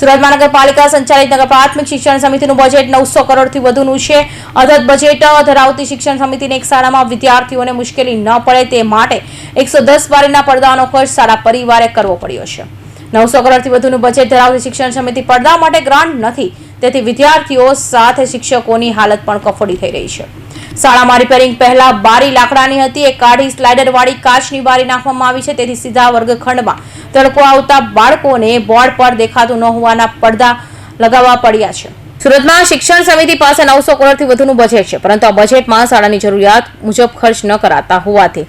સુરત મહાનગરપાલિકા સંચાલિત નગર પ્રાથમિક શિક્ષણ સમિતિનું બજેટ નવસો કરોડથી વધુનું છે. અધત બજેટ ધરાવતી શિક્ષણ સમિતિને એક શાળામાં વિદ્યાર્થીઓને મુશ્કેલી ન પડે તે માટે એકસો દસ બારીના પડદાનો ખર્ચ શાળા પરિવારે કરવો પડ્યો છે. નવસો કરોડથી વધુનું બજેટ ધરાવતી શિક્ષણ સમિતિ પડદા માટે ગ્રાન્ટ નથી. તેથી વિદ્યાર્થીઓ સાથે શિક્ષકોની હાલત પણ કફોડી થઈ રહી છે. શાળામાં રિપેરિંગ પહેલા બારી લાકડાની હતી. એ કાઢી સ્લાઇડર વાળી કાચની બારી નાખવામાં આવી છે. તેથી સીધા વર્ગખંડમાં તડકો આવતા બાળકોને બોર્ડ પર દેખાતું ન હોવાના પડદા લગાવવા પડ્યા છે. સુરતમાં શિક્ષણ સમિતિ પાસે નવસો કરોડથી વધુનું બજેટ છે. પરંતુ આ બજેટમાં શાળાની જરૂરિયાત મુજબ ખર્ચ ન કરાતા હોવાથી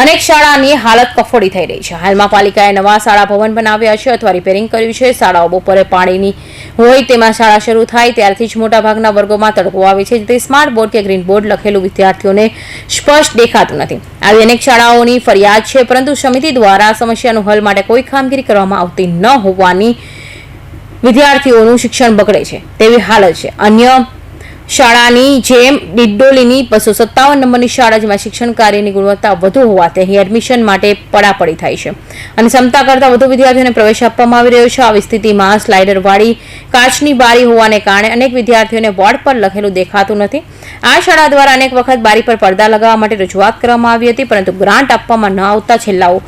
અનેક શાળાની હાલત કફોડી થઈ રહી છે. હાલમાં પાલિકાએ નવા શાળા ભવન બનાવ્યા છે, અથવા રિપેરિંગ કર્યું છે. શાળાઓ બપોરે પાણીની હોય તેમાં શાળા શરૂ થાય, ત્યારથી જ મોટાભાગના વર્ગોમાં તડકો આવે છે. જેથી સ્માર્ટ બોર્ડ કે ગ્રીન બોર્ડ લખેલું વિદ્યાર્થીઓને સ્પષ્ટ દેખાતું નથી. આવી અનેક શાળાઓની ફરિયાદ છે, પરંતુ સમિતિ દ્વારા સમસ્યાનું હલ માટે કોઈ કામગીરી કરવામાં આવતી ન હોવાની વિદ્યાર્થીઓનું શિક્ષણ બગડે છે. તેવી હાલત છે. અન્ય શાળાની જેમ ડિડોલીની બસો સત્તાવન નંબરની શાળા જેમાં શિક્ષણ કાર્યની ગુણવત્તા વધુ હોવાથી અહીં એડમિશન માટે પડાપડી થાય છે. અને ક્ષમતા કરતાં વધુ વિદ્યાર્થીઓને પ્રવેશ આપવામાં આવી રહ્યો છે. આવી સ્થિતિમાં સ્લાઇડર વાળી કાચની બારી હોવાને કારણે અનેક વિદ્યાર્થીઓને બોર્ડ પર લખેલું દેખાતું નથી. આ શાળા દ્વારા અનેક વખત બારી પર પડદા લગાવવા માટે રજૂઆત કરવામાં આવી હતી, પરંતુ ગ્રાન્ટ આપવામાં ન આવતા છેલ્લાઓ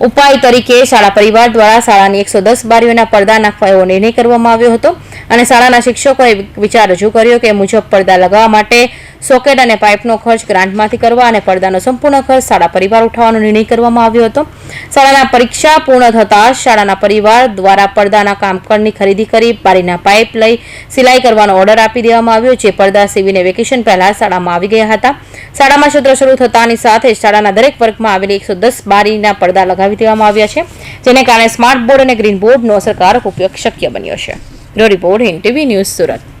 ઉપાય તરીકે શાળા પરિવાર દ્વારા શાળાની એકસો દસ બારીઓના પડદા નાખવા એવો નિર્ણય કરવામાં આવ્યો હતો અને શાળાના શિક્ષકોએ વિચાર રજૂ કર્યો કે મુજબ પડદા લગાવવા માટે સોકેટ અને પાઇપનો ખર્ચ ગ્રાન્ટમાંથી કરવા અને પડદાનો સંપૂર્ણ ખર્ચ શાળા પરિવાર ઉઠાવવાનો નિર્ણય કરવામાં આવ્યો હતો. શાળાના પરીક્ષા પૂર્ણ થતાં શાળાના પરિવાર દ્વારા પડદાના કામકાજની ખરીદી કરી બારીના પાઇપ લઈ સિલાઈ કરવાનો ઓર્ડર આપી દેવામાં આવ્યો, જે પડદા સીવીને વેકેશન પહેલા શાળામાં આવી ગયા હતા. શાળામાં સત્ર શરૂ થતાની સાથે શાળાના દરેક વર્ગમાં આવેલી એકસો દસ બારીના પડદા લગાવી દેવામાં આવ્યા છે, જેને કારણે સ્માર્ટ બોર્ડ અને ગ્રીન બોર્ડનો અસરકારક ઉપયોગ શક્ય બન્યો છે. Bureau report Hind TV news Surat.